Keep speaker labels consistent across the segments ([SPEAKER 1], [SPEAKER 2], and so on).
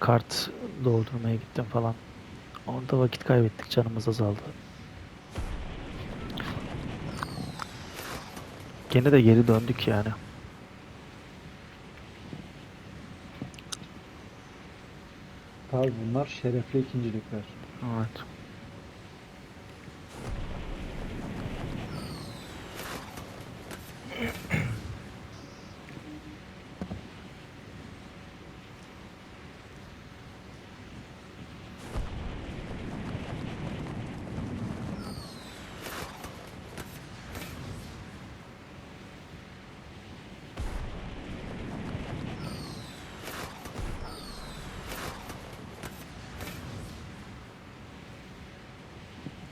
[SPEAKER 1] kart doldurmaya gittim falan. Orada vakit kaybettik. Canımız azaldı. Gene de geri döndük yani.
[SPEAKER 2] Tabi bunlar şerefli ikincilikler.
[SPEAKER 1] Evet.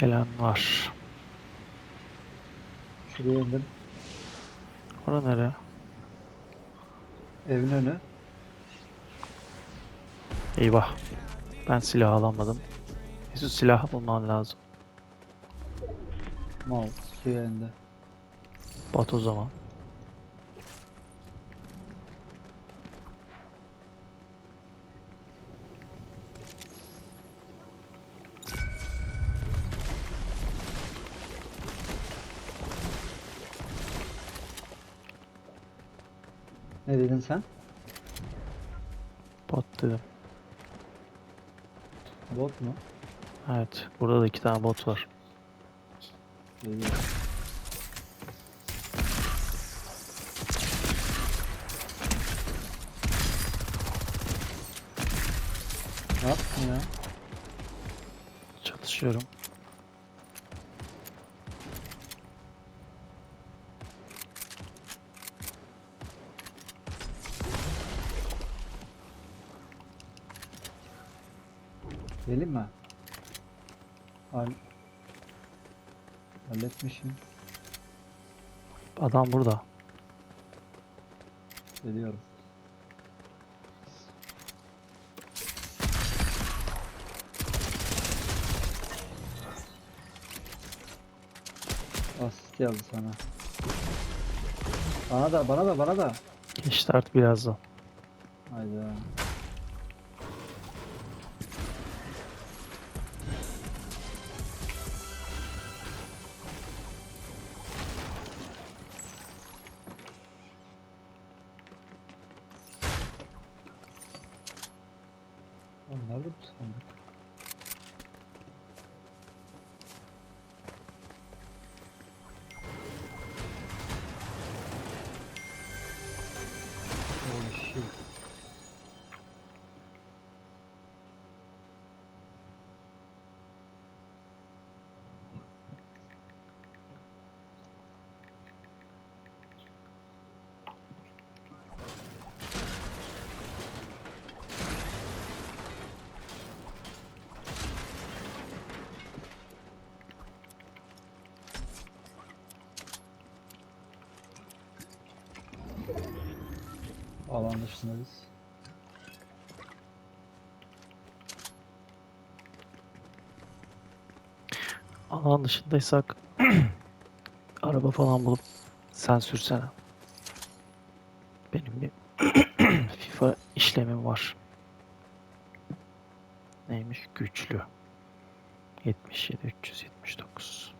[SPEAKER 1] Gelen var.
[SPEAKER 2] Şuraya indim.
[SPEAKER 1] Ora nere?
[SPEAKER 2] Evin önü.
[SPEAKER 1] Eyvah. Ben silah alamadım. Mesut silah bulman lazım.
[SPEAKER 2] Mal suya indi.
[SPEAKER 1] Bat o zaman.
[SPEAKER 2] Ne dedin sen?
[SPEAKER 1] Bot dedim.
[SPEAKER 2] Bot mu?
[SPEAKER 1] Evet. Burada da iki tane bot var.
[SPEAKER 2] Geliyor. Ne yaptın ya?
[SPEAKER 1] Çatışıyorum.
[SPEAKER 2] Gelin mi? Hal Halletmişim.
[SPEAKER 1] Adam burada.
[SPEAKER 2] Geliyorum. Asist geldi sana. Bana da bana da bana da.
[SPEAKER 1] Geçti artık birazdan.
[SPEAKER 2] Hayda. Alan dışındayız.
[SPEAKER 1] Alan dışındaysak araba falan bulup sen sürsene. Benim bir FIFA işlemim var. Neymiş? Güçlü. 77 379.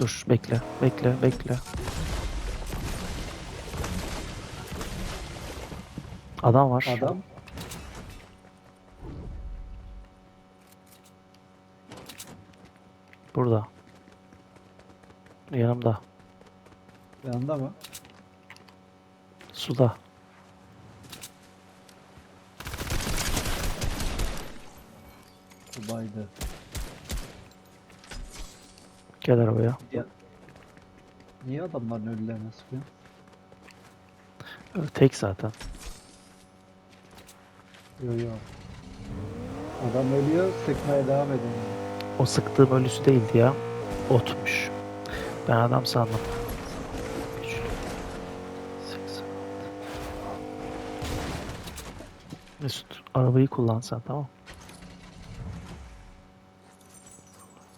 [SPEAKER 1] Dur bekle bekle bekle. Adam var.
[SPEAKER 2] Adam
[SPEAKER 1] Burada. Yanımda.
[SPEAKER 2] yanında mı?
[SPEAKER 1] Suda.
[SPEAKER 2] Dubai'de.
[SPEAKER 1] Gel arabaya.
[SPEAKER 2] Ya. Niye adamların ölülerine sıkıyor?
[SPEAKER 1] Tek zaten.
[SPEAKER 2] Yo yo. Adam ölüyor, sıkmaya devam ediyor.
[SPEAKER 1] O sıktığım ölüsü değildi ya. Otmuş. Ben adam sandım. Güçlü. 86. Mesut arabayı kullansan tamam.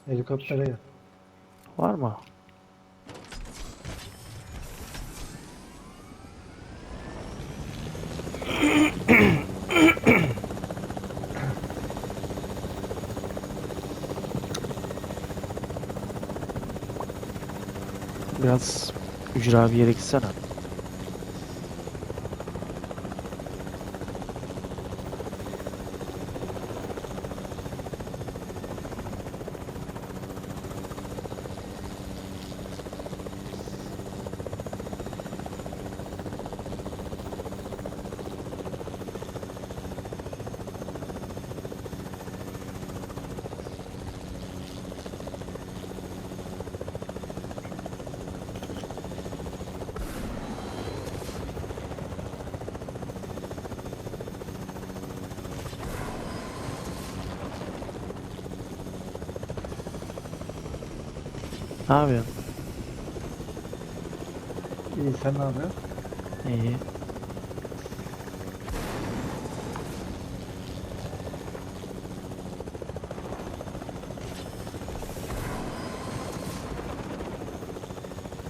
[SPEAKER 2] Helikoptere gel.
[SPEAKER 1] Var mı? Biraz ücra bir yere gitsene. Ne yapıyorsun?
[SPEAKER 2] İyi sen ne yapıyorsun?
[SPEAKER 1] İyi.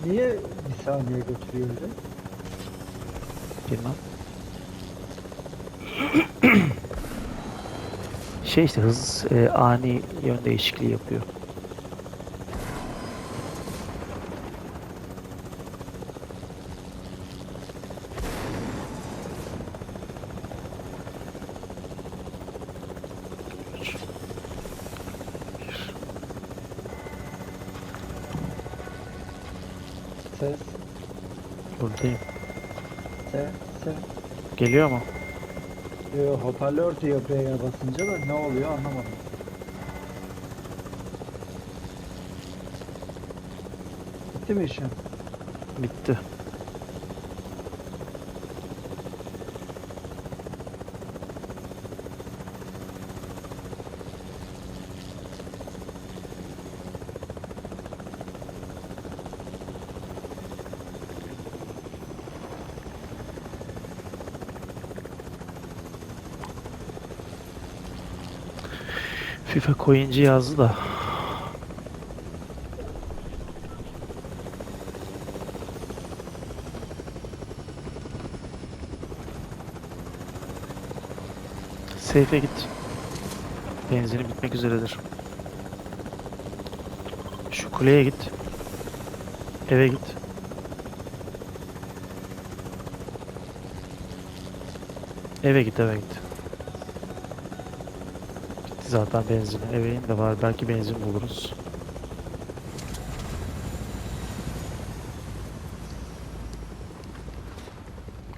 [SPEAKER 2] Niye bir saniye götürüyor öyle?
[SPEAKER 1] Bilmem. Şey işte hız e, ani yön değişikliği yapıyor.
[SPEAKER 2] Ses,
[SPEAKER 1] Buradayım.
[SPEAKER 2] ses, ses.
[SPEAKER 1] Geliyor mu?
[SPEAKER 2] Yo, hoparlör diyor B'ye basınca da ne oluyor anlamadım. Bitti mi işin?
[SPEAKER 1] Bitti. FIFA coinci yazdı da. Seyfe git. Benzini bitmek üzeredir. Şu kuleye git. Eve git. Eve git eve git. Zaten benzin. Eve in de var. Belki benzin buluruz.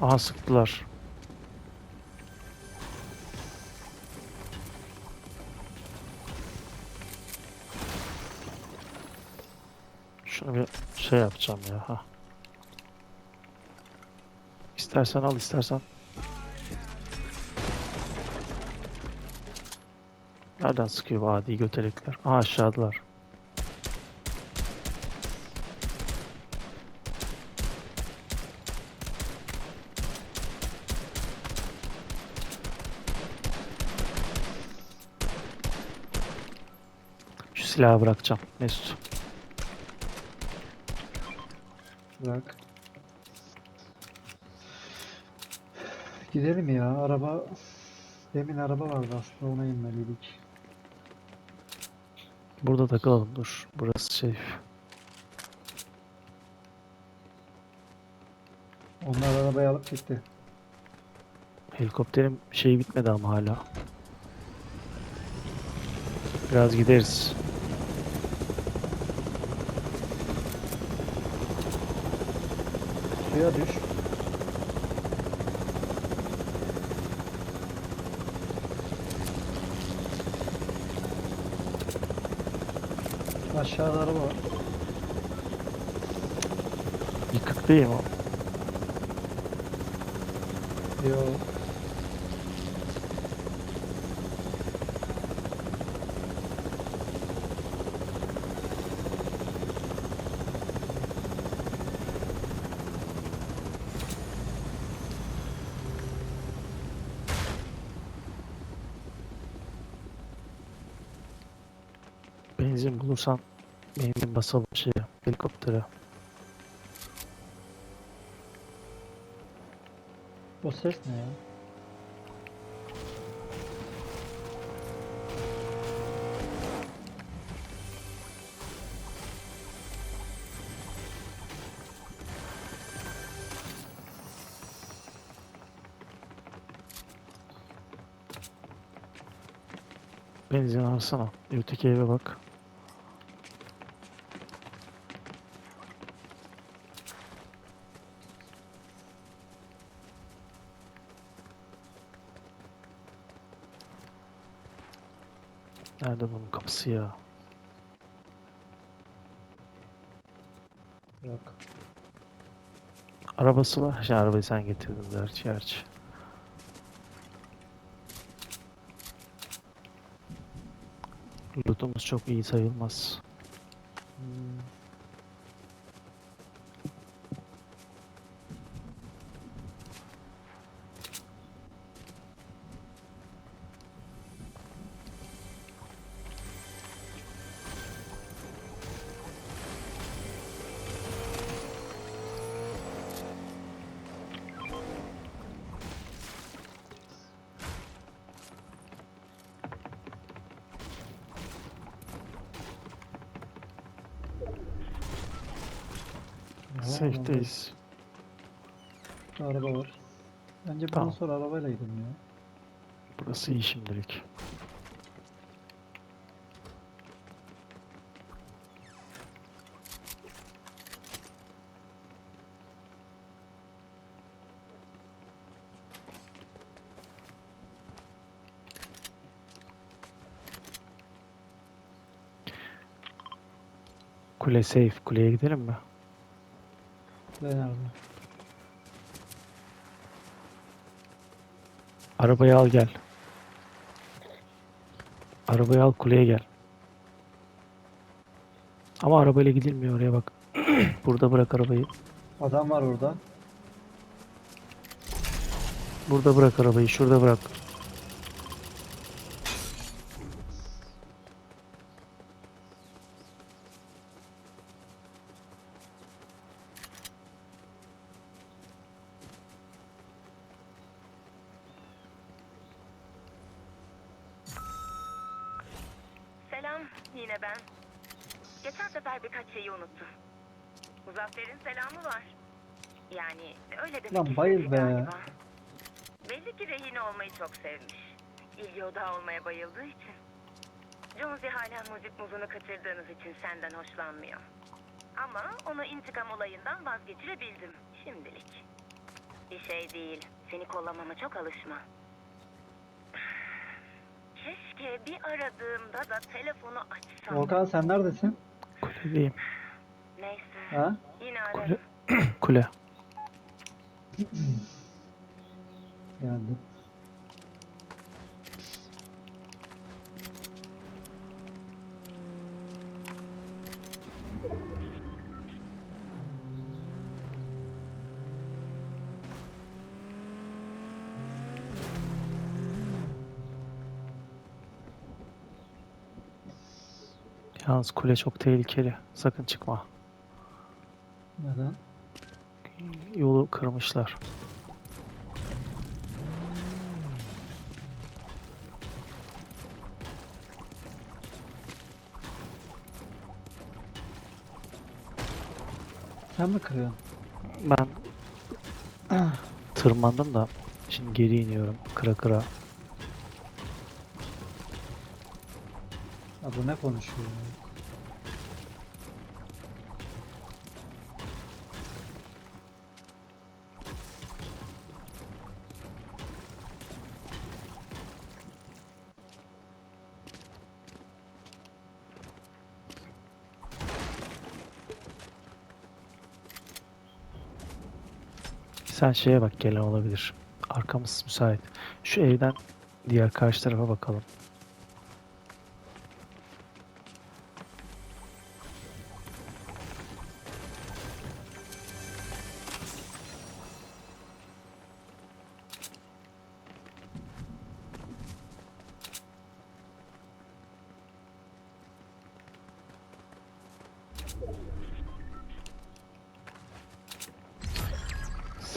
[SPEAKER 1] Aha sıktılar. Şunu bir şey yapacağım ya. Ha. İstersen al istersen. Nereden sıkıyor bu adi götelekler? Aha aşağıdalar. Şu silahı bırakacağım Mesut.
[SPEAKER 2] Bırak. Gidelim ya. Araba demin araba vardı aslında ona inmeliydik.
[SPEAKER 1] Burada takılalım dur. Burası şey.
[SPEAKER 2] Onlar arabayı alıp gitti.
[SPEAKER 1] Helikopterin şeyi bitmedi ama hala. Biraz gideriz.
[SPEAKER 2] Suya düş. Aşağıda araba var.
[SPEAKER 1] Yıkık değil mi?
[SPEAKER 2] Yo.
[SPEAKER 1] Benzin bulursan Eğimin basalım şeye, helikoptere.
[SPEAKER 2] O ses ne ya?
[SPEAKER 1] Benzin alsana. Öteki eve bak. Nerede bunun kapısı ya?
[SPEAKER 2] Yok.
[SPEAKER 1] Arabası var. Şey, arabayı sen getirdin gerçi gerçi. Lootumuz çok iyi sayılmaz. Safe'deyiz.
[SPEAKER 2] Araba var. Bence bundan
[SPEAKER 1] Tamam.
[SPEAKER 2] sonra arabayla gidelim ya.
[SPEAKER 1] Burası iyi şimdilik. Kule safe. Kuleye gidelim mi?
[SPEAKER 2] Ve nerede?
[SPEAKER 1] Arabayı al gel. Arabayı al kuleye gel. Ama arabayla gidilmiyor oraya bak. Burada bırak arabayı.
[SPEAKER 2] Adam var orada.
[SPEAKER 1] Burada bırak arabayı. Şurada bırak.
[SPEAKER 3] Selam, yine ben. Geçen sefer birkaç şeyi unuttum. Muzaffer'in selamı var. Yani öyle demek
[SPEAKER 2] Lan bayıl be.
[SPEAKER 3] galiba. Belli ki rehin olmayı çok sevmiş. İlgi odağı olmaya bayıldığı için. Jonesy hala müzik muzunu kaçırdığınız için senden hoşlanmıyor. Ama onu intikam olayından vazgeçirebildim şimdilik. Bir şey değil. Seni kollamama çok alışma. Keşke bir aradığımda da telefonu açsam.
[SPEAKER 2] Volkan sen neredesin?
[SPEAKER 1] Kuledeyim.
[SPEAKER 3] Neyse.
[SPEAKER 2] Ha?
[SPEAKER 3] Yine
[SPEAKER 1] Kule.
[SPEAKER 3] ararım.
[SPEAKER 1] Kule.
[SPEAKER 2] Geldim.
[SPEAKER 1] Yalnız kule çok tehlikeli. Sakın çıkma.
[SPEAKER 2] Neden?
[SPEAKER 1] Yolu kırmışlar.
[SPEAKER 2] Sen mi kırıyorsun?
[SPEAKER 1] Ben tırmandım da şimdi geri iniyorum kıra kıra.
[SPEAKER 2] Ya bu ne konuşuyor?
[SPEAKER 1] Sen şeye bak gelen olabilir. Arkamız müsait. Şu evden diğer karşı tarafa bakalım.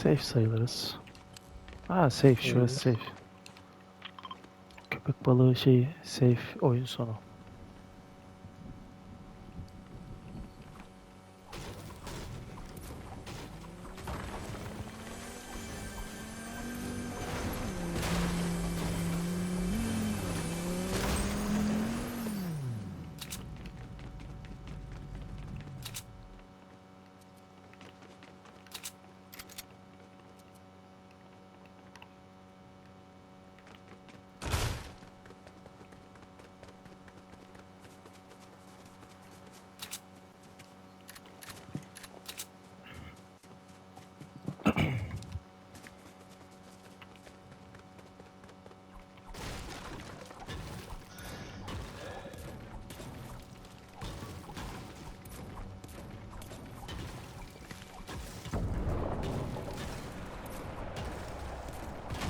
[SPEAKER 1] Safe sayılırız. Ha safe şurası safe. Köpek balığı şeyi safe oyun sonu.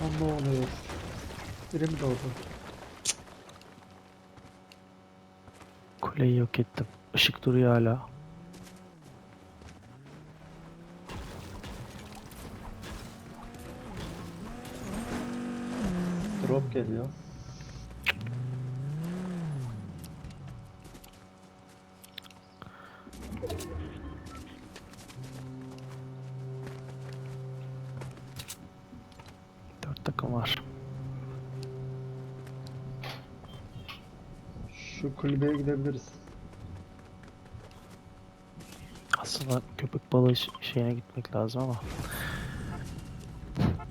[SPEAKER 2] Lan ne oluyor? Biri mi doğdu?
[SPEAKER 1] Kuleyi yok ettim. Işık duruyor hala.
[SPEAKER 2] Drop geliyor. Şu kulübeye gidebiliriz.
[SPEAKER 1] Aslında köpek balığı şeyine gitmek lazım ama.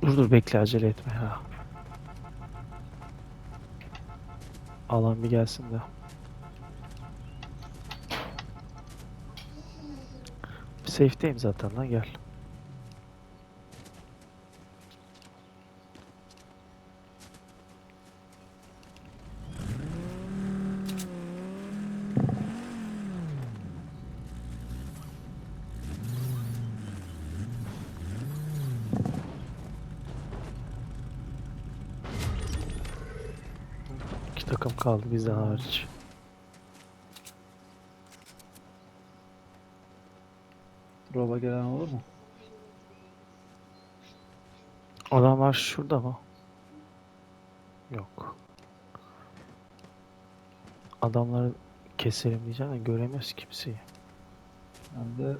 [SPEAKER 1] Dur dur bekle acele etme ya. Alan bir gelsin de. Safe'deyim zaten lan gel. Takım kaldı bizden hariç.
[SPEAKER 2] Drop'a gelen olur mu?
[SPEAKER 1] Adamlar şurada mı? Yok. Adamları keselim diyeceğim de göremiyoruz kimseyi.
[SPEAKER 2] Ben de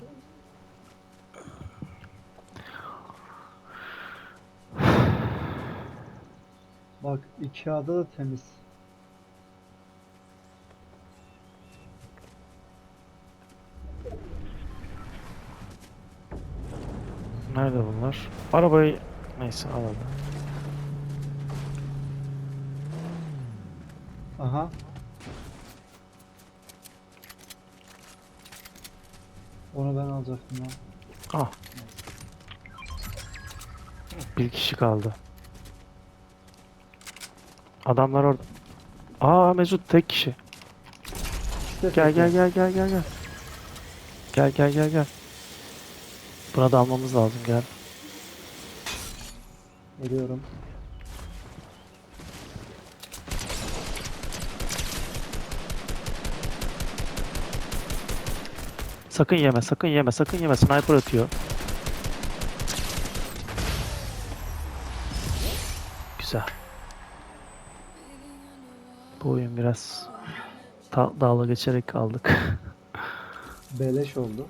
[SPEAKER 2] Bak iki ada da temiz.
[SPEAKER 1] Nerede bunlar? Arabayı neyse alalım.
[SPEAKER 2] Aha. Onu ben alacaktım lan.
[SPEAKER 1] Ah. Bir kişi kaldı. Adamlar orada. Aa Mesut tek kişi.
[SPEAKER 2] İşte
[SPEAKER 1] Gel gel gel gel gel gel. Gel gel gel gel. Buna da almamız lazım gel.
[SPEAKER 2] Geliyorum.
[SPEAKER 1] Sakın yeme sakın yeme sakın yeme sniper atıyor. Güzel. Bu oyun biraz dalga geçerek kaldık.
[SPEAKER 2] Beleş oldu.